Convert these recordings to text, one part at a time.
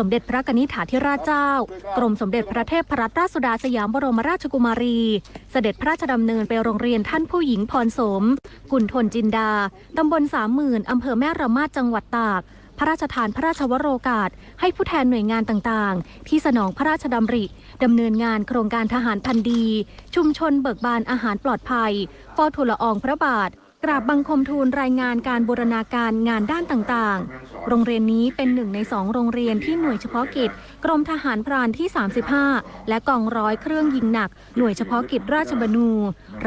สมเด็จพระกนิษฐาธิราชเจ้า กรมสมเด็จพระเทพรัตนราชสุดาสยามบรมราชกุมารี เสด็จพระราชดำเนินไปโรงเรียนท่านผู้หญิงพรสม กุนทนจินดา ตำบลสามหมื่นอำเภอแม่ระมาดจังหวัดตาก พระราชทานพระราชวโรกาส ให้ผู้แทนหน่วยงานต่างๆ ที่สนองพระราชดำริดำเนินงานโครงการทหารพันธีชุมชนเบิกบานอาหารปลอดภัยเฝ้าทูลอองพระบาท กราบบังคมทูลรายงานการบูรณาการงานด้านต่างๆ โรงเรียนนี้เป็นหนึ่งในสองโรงเรียนที่หน่วยเฉพาะกิจ กรมทหารพรานที่ 35 และกองร้อยเครื่องยิงหนัก หน่วยเฉพาะกิจราชบรรณู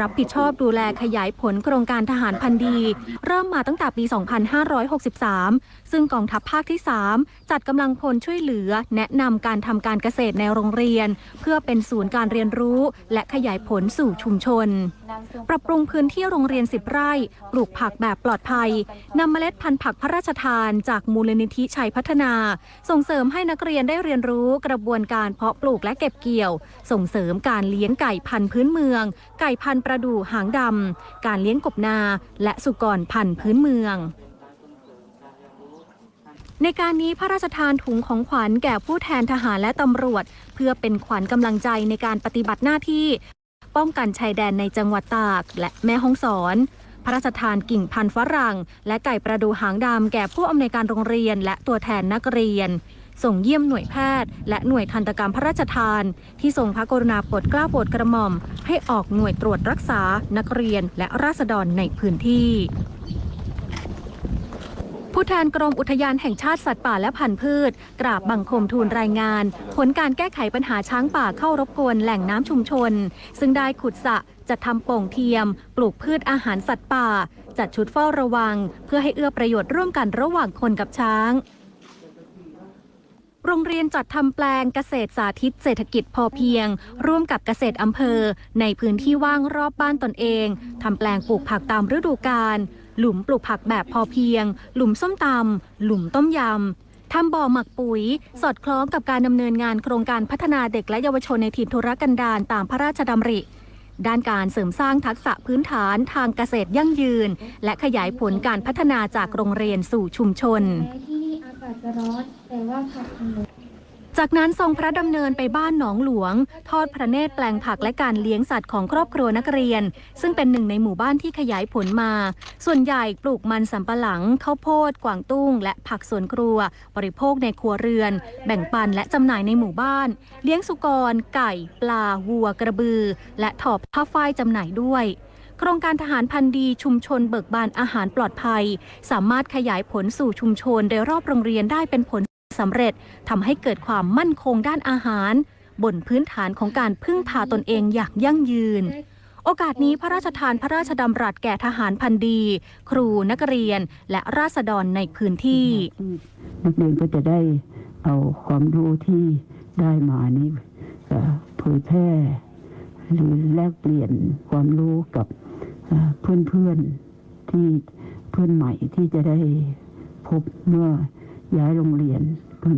รับผิดชอบดูแลขยายผลโครงการทหารพันธ์ดี เริ่มมาตั้งแต่ปี 2563 ซึ่งกองทัพภาคที่ 3 จัดกำลังพลช่วยเหลือ แนะนำการทำการเกษตรในโรงเรียน เพื่อเป็นศูนย์การเรียนรู้ และขยายผลสู่ชุมชนปรับปรุงพื้นที่โรงเรียน 10 ไร่ ปลูกผักแบบปลอดภัยนำเมล็ดพันธุ์ผักพระราชทานจากมูลนิธิชัยพัฒนา ส่งเสริมให้นักเรียนได้เรียนรู้กระบวนการเพาะปลูกและเก็บเกี่ยว ส่งเสริมการเลี้ยงไก่พันธุ์พื้นเมือง ไก่พันธุ์ประดู่หางดำการเลี้ยงกบนา และสุกรพันธุ์พื้นเมืองในการนี้พระราชทานถุงของขวัญแก่ผู้แทนทหารและตำรวจ เพื่อเป็นขวัญกำลังใจในการปฏิบัติหน้าที่ ป้องกันชายแดนในจังหวัดตาก และแม่ฮ่องสอน พระราชทานกิ่งพันธุ์ฝรั่ง และไก่ประดูหางดำแก่ผู้อำนวยการโรงเรียน และตัวแทนนักเรียน ส่งเยี่ยมหน่วยแพทย์ และหน่วยทันตกรรมพระราชทาน ที่ทรงพระกรุณาโปรดเกล้าโปรดกระหม่อม ให้ออกหน่วยตรวจรักษานักเรียนและราษฎรในพื้นที่ ผู้แทนกรมอุทยานแห่งชาติสัตว์ป่าและพันธุ์พืช กราบบังคมทูลรายงาน ผลการแก้ไขปัญหาช้างป่าเข้ารบกวนแหล่งน้ำชุมชน ซึ่งได้ขุดสระจัดทำโป่งเทียม ปลูกพืชอาหารสัตว์ป่า จัดชุดเฝ้าระวัง เพื่อให้เอื้อประโยชน์ร่วมกันระหว่างคนกับช้าง โรงเรียนจัดทำแปลงเกษตรสาธิตเศรษฐกิจพอเพียง ร่วมกับเกษตรอำเภอ ในพื้นที่ว่างรอบบ้านตนเองทำแปลงปลูกผักตามฤดูกาล หลุมปลูกผักแบบพอเพียง หลุมส้มตำหลุมต้มยำทำบ่อหมักปุ๋ย สอดคล้องกับการดำเนินงานโครงการพัฒนาเด็กและเยาวชนในถิ่นธุรกันดารตามพระราชดำริด้านการเสริมสร้างทักษะพื้นฐานทางเกษตรยั่งยืน และขยายผลการพัฒนาจากโรงเรียนสู่ชุมชนที่นี่อากาศจะร้อนแต่ว่าผักขนม จากนั้นทรงพระดำเนินไปบ้านหนองหลวง ทอดพระเนตรแปลงผักและการเลี้ยงสัตว์ของครอบครัวนักเรียน ซึ่งเป็นหนึ่งในหมู่บ้านที่ขยายผลมา ส่วนใหญ่ปลูกมันสำปะหลังข้าวโพด กวางตุ้ง และผักสวนครัว บริโภคในครัวเรือน แบ่งปันและจำหน่ายในหมู่บ้าน เลี้ยงสุกร ไก่ ปลาวัว กระบือ และถอบผ้าฝ้ายจำหน่ายด้วยโครงการทหารพันธุ์ดีชุมชนเบิกบานอาหารปลอดภัย สามารถขยายผลสู่ชุมชนโดยรอบโรงเรียนได้เป็นผล สำเร็จทำให้เกิดความมั่นคงด้านอาหาร บนพื้นฐานของการพึ่งพาตนเองอย่างยั่งยืน โอกาสนี้พระราชทานพระราชดำรัสแก่ทหารพันธีครูนักเรียนและราษฎรในพื้นที่ นักเรียนก็จะได้เอาความรู้ที่ได้มานี้เผยแพร่หรือแลกเปลี่ยนความรู้กับเพื่อนเพื่อนๆที่เพื่อนใหม่ที่จะได้พบเมื่อ ย้ายโรงเรียนก็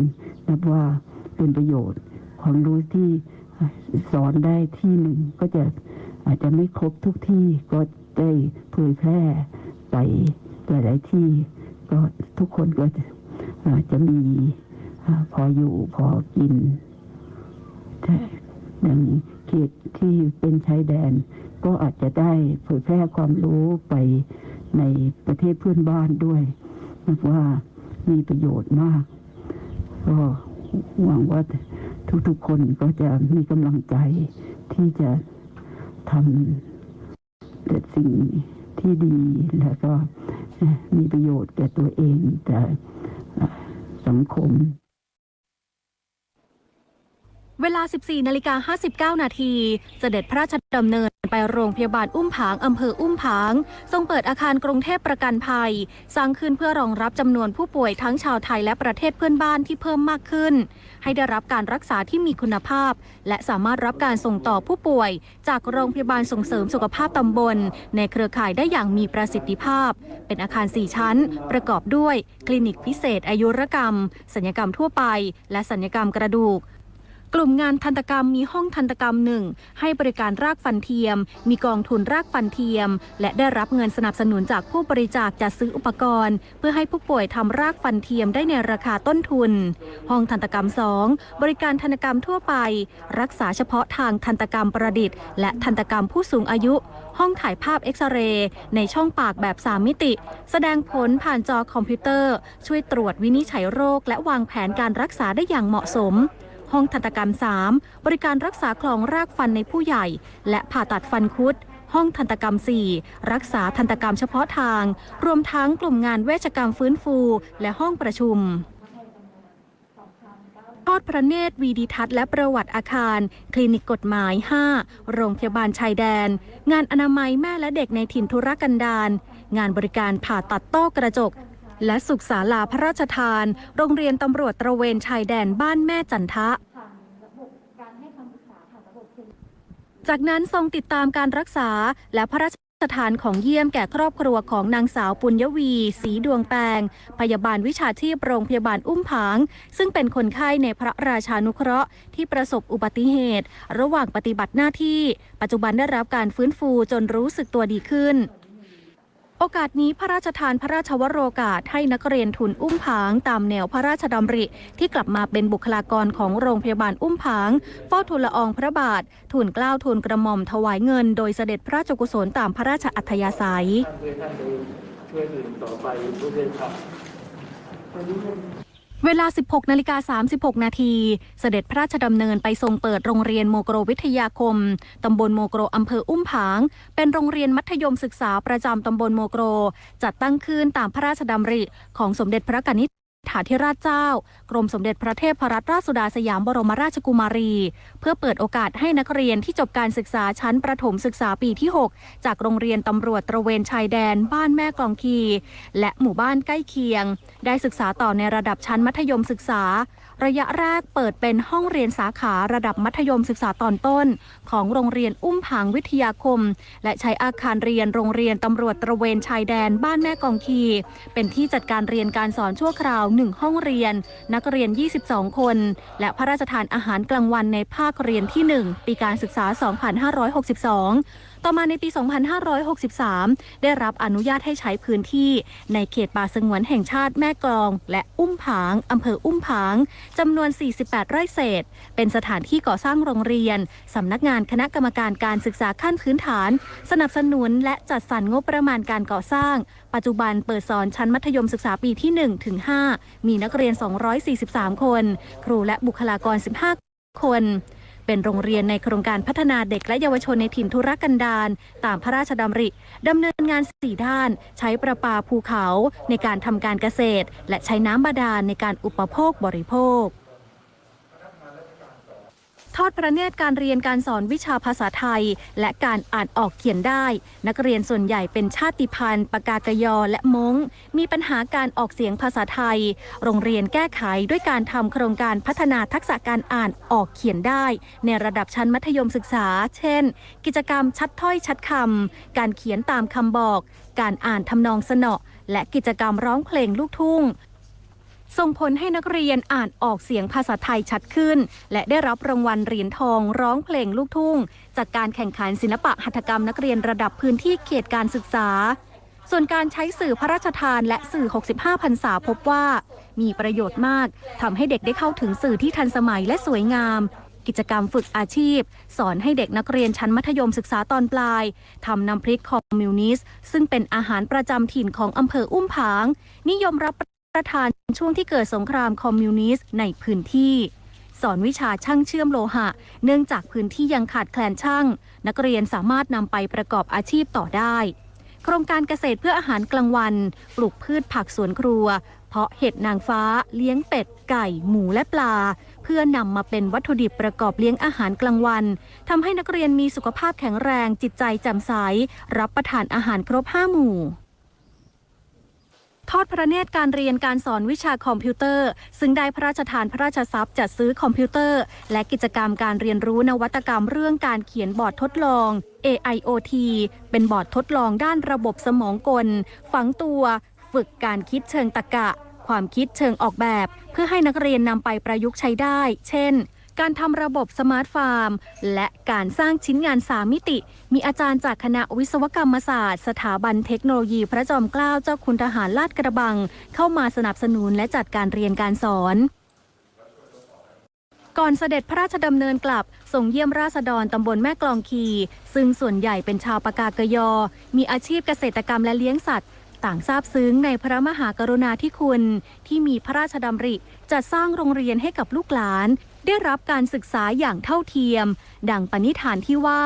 นับว่าเป็นประโยชน์ความรู้ที่สอนได้ที่หนึ่งก็จะอาจจะไม่ครบทุกที่ก็ได้เผยแพร่ไปหลายๆที่ก็ทุกคนก็จะอาจจะมีพออยู่พอกินแต่ดังเขตที่เป็นชายแดน ก็อาจจะได้เผยแพร่ความรู้ไปในประเทศเพื่อนบ้านด้วยนับว่า มีประโยชน์มาก ก็หวังว่าทุกๆคนก็จะมีกำลังใจที่จะทำแต่สิ่งที่ดีแล้วก็มีประโยชน์แก่ตัวเองแต่สังคม เวลา 14นาฬิกา59 นาที เสด็จพระราชดำเนินไปโรงพยาบาลอุ้มผาง อำเภออุ้มผาง ทรงเปิดอาคารกรุงเทพประกันภัย สร้างขึ้นเพื่อรองรับจำนวนผู้ป่วยทั้งชาวไทยและประเทศเพื่อนบ้านที่เพิ่มมากขึ้น ให้ได้รับการรักษาที่มีคุณภาพ และสามารถรับการส่งต่อผู้ป่วย จากโรงพยาบาลส่งเสริมสุขภาพตำบล ในเครือข่ายได้อย่างมีประสิทธิภาพ เป็นอาคาร 4 ชั้น ประกอบด้วย คลินิกพิเศษอายุรกรรม สัญญกรรมทั่วไป และสัญญกรรมกระดูกก กลุ่มงานทันตกรรมมีห้องทันตกรรมหนึ่งให้บริการรากฟันเทียม มีกองทุนรากฟันเทียม และได้รับเงินสนับสนุนจากผู้บริจาคจัดซื้ออุปกรณ์ เพื่อให้ผู้ป่วยทำรากฟันเทียมได้ในราคาต้นทุน ห้องทันตกรรม 2 บริการทันตกรรมทั่วไป รักษาเฉพาะทางทันตกรรมประดิษฐ์ และทันตกรรมผู้สูงอายุ ห้องถ่ายภาพเอ็กซเรย์ในช่องปากแบบ 3 มิติ แสดงผลผ่านจอคอมพิวเตอร์ ช่วยตรวจวินิจฉัยโรค และวางแผนการรักษาได้อย่างเหมาะสม ห้องทันตกรรม 3 บริการรักษาคลองรากฟันในผู้ใหญ่ และผ่าตัดฟันคุด ห้องทันตกรรม 4 รักษาทันตกรรมเฉพาะทาง รวมทั้งกลุ่มงานเวชกรรมฟื้นฟู และห้องประชุมทอดพระเนตรวีดีทัศน์และประวัติอาคาร คลินิกกฎหมาย 5 โรงพยาบาลชายแดน งานอนามัยแม่และเด็กในถิ่นธุรกันดาร งานบริการผ่าตัดต้อกระจก และสุขศาลาพระราชทาน โรงเรียนตำรวจตระเวนชายแดนบ้านแม่จันทะ จากนั้นทรงติดตามการรักษาและพระราชทานของเยี่ยมแก่ครอบครัวของนางสาวปุญญวีสีดวงแปงพยาบาลวิชาชีพโรงพยาบาลอุ้มผาง ซึ่งเป็นคนไข้ในพระราชานุเคราะห์ที่ประสบอุบัติเหตุ ระหว่างปฏิบัติหน้าที่ ปัจจุบันได้รับการฟื้นฟูจนรู้สึกตัวดีขึ้น โอกาสนี้พระราชทานพระราชวโรกาสให้นักเรียนทุนอุ้มผางตามแนวพระราชดำริ ที่กลับมาเป็นบุคลากรของโรงพยาบาลอุ้มผางเฝ้าทูลละอองพระบาททูลเกล้าทูลกระหม่อมถวายเงิน โดยเสด็จพระราชกุศลตามพระราชอัธยาศัย ช่วยอื่นต่อไปด้วยครับ เวลา 16 นาฬิกา 36 นาที เสด็จพระราชดำเนินไปทรงเปิดโรงเรียนโมโกรวิทยาคม ตำบลโมโกรอำเภออุ้มผาง เป็นโรงเรียนมัธยมศึกษาประจำตำบลโมโกร จัดตั้งขึ้นตามพระราชดำริของสมเด็จพระกนิษฐาธิราชเจ้า กรมสมเด็จพระเทพรัตนราชสุดาสยามบรมราชกุมารี เพื่อเปิดโอกาสให้นักเรียนที่จบการศึกษาชั้นประถมศึกษาปีที่ 6 จากโรงเรียนตำรวจตระเวนชายแดน บ้านแม่กลองคีและหมู่บ้านใกล้เคียง ได้ศึกษาต่อในระดับชั้นมัธยมศึกษา ระยะแรกเปิดเป็นห้องเรียนสาขาระดับมัธยมศึกษาตอนต้น ของโรงเรียนอุ้มผางวิทยาคม และใช้อาคารเรียนโรงเรียนตำรวจตระเวนชายแดน บ้านแม่กองคีเป็นที่จัดการเรียนการสอนชั่วคราว1 ห้องเรียน นักเรียน 22 คน และพระราชทานอาหารกลางวันในภาคเรียนที่ 1 ปีการศึกษา 2562 ต่อมาในปี 2563 ได้รับอนุญาตให้ใช้พื้นที่ ในเขตป่าสงวนแห่งชาติแม่กลอง และอุ้มผางอำเภออุ้มผางจำนวน 48 ไร่เศษ เป็นสถานที่ก่อสร้างโรงเรียนสำนักงานคณะกรรมการการศึกษาขั้นพื้นฐาน สนับสนุนและจัดสรรงบประมาณการก่อสร้าง ปัจจุบันเปิดสอนชั้นมัธยมศึกษาปีที่1ถึง5มีนักเรียน 243 คน ครูและบุคลากร 15 คน เป็นโรงเรียนในโครงการพัฒนาเด็กและเยาวชนในถิ่นทุรกันดารตามพระราชดำริดำเนินงานสี่ด้าน ใช้ประปาภูเขาในการทำการเกษตร และใช้น้ำบาดาลในการอุปโภคบริโภค ทอดพระเนตรการเรียนการสอนวิชาภาษาไทย และการอ่านออกเขียนได้ นักเรียนส่วนใหญ่เป็นชาติพันธุ์ปากากยอและมง้งมีปัญหาการออกเสียงภาษาไทย โรงเรียนแก้ไขด้วยการทำโครงการพัฒนาทักษะการอ่านออกเขียนได้ ในระดับชั้นมัธยมศึกษา เช่น กิจกรรมชัดถ้อยชัดคำการเขียนตามคำบอก การอ่านทำนองสนอและกิจกรรมร้องเพลงลูกทุ่ง ส่งผลให้นักเรียนอ่านออกเสียงภาษาไทยชัดขึ้น และได้รับรางวัลเหรียญทองร้องเพลงลูกทุ่ง จากการแข่งขันศิลปะหัตถกรรมนักเรียนระดับพื้นที่เขตการศึกษา ส่วนการใช้สื่อพระราชทานและสื่อ 65พรรษาพบว่า มีประโยชน์มากทำให้เด็กได้เข้าถึงสื่อที่ทันสมัยและสวยงาม กิจกรรมฝึกอาชีพ สอนให้เด็กนักเรียนชั้นมัธยมศึกษาตอนปลายทำน้ำพริกคอมมิวนิสซึ่งเป็นอาหารประจำถิ่นของอำเภออุ้มผาง นิยมรับ ประทานช่วงที่เกิดสงครามคอมมิวนิสต์ในพื้นที่ สอนวิชาช่างเชื่อมโลหะ เนื่องจากพื้นที่ยังขาดแคลนช่าง นักเรียนสามารถนำไปประกอบอาชีพต่อได้ โครงการเกษตรเพื่ออาหารกลางวัน ปลูกพืชผักสวนครัว เพาะเห็ดนางฟ้า เลี้ยงเป็ด ไก่ หมูและปลา เพื่อนำมาเป็นวัตถุดิบประกอบเลี้ยงอาหารกลางวันทำให้นักเรียนมีสุขภาพแข็งแรงจิตใจแจ่มใสรับประทานอาหารครบห้าหมู่ ทอดพระเนตรการเรียนการสอนวิชาคอมพิวเตอร์ ซึ่งได้พระราชทานพระราชทรัพย์จัดซื้อคอมพิวเตอร์ และกิจกรรมการเรียนรู้นวัตกรรมเรื่องการเขียนบอร์ดทดลอง AIoT เป็นบอร์ดทดลองด้านระบบสมองกล ฝังตัว ฝึกการคิดเชิงตรรกะ ความคิดเชิงออกแบบ เพื่อให้นักเรียนนำไปประยุกต์ใช้ได้ เช่น การทำระบบสมาร์ทฟาร์ม และการสร้างชิ้นงานสามมิติ มีอาจารย์จากคณะวิศวกรรมศาสตร์ สถาบันเทคโนโลยีพระจอมเกล้าเจ้าคุณทหารลาดกระบัง เข้ามาสนับสนุนและจัดการเรียนการสอน ก่อนเสด็จพระราชดำเนินกลับส่งเยี่ยมราษฎรตำบลแม่กลองคี ซึ่งส่วนใหญ่เป็นชาวปากากยอ มีอาชีพเกษตรกรรมและเลี้ยงสัตว์ ต่างทราบซึ้งในพระมหากรุณาธิคุณ ที่มีพระราชดำริจัดสร้างโรงเรียนให้กับลูกหลาน ได้รับการศึกษาอย่างเท่าเทียม ดังปณิธานที่ว่า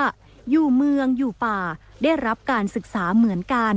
อยู่เมืองอยู่ป่า ได้รับการศึกษาเหมือนกัน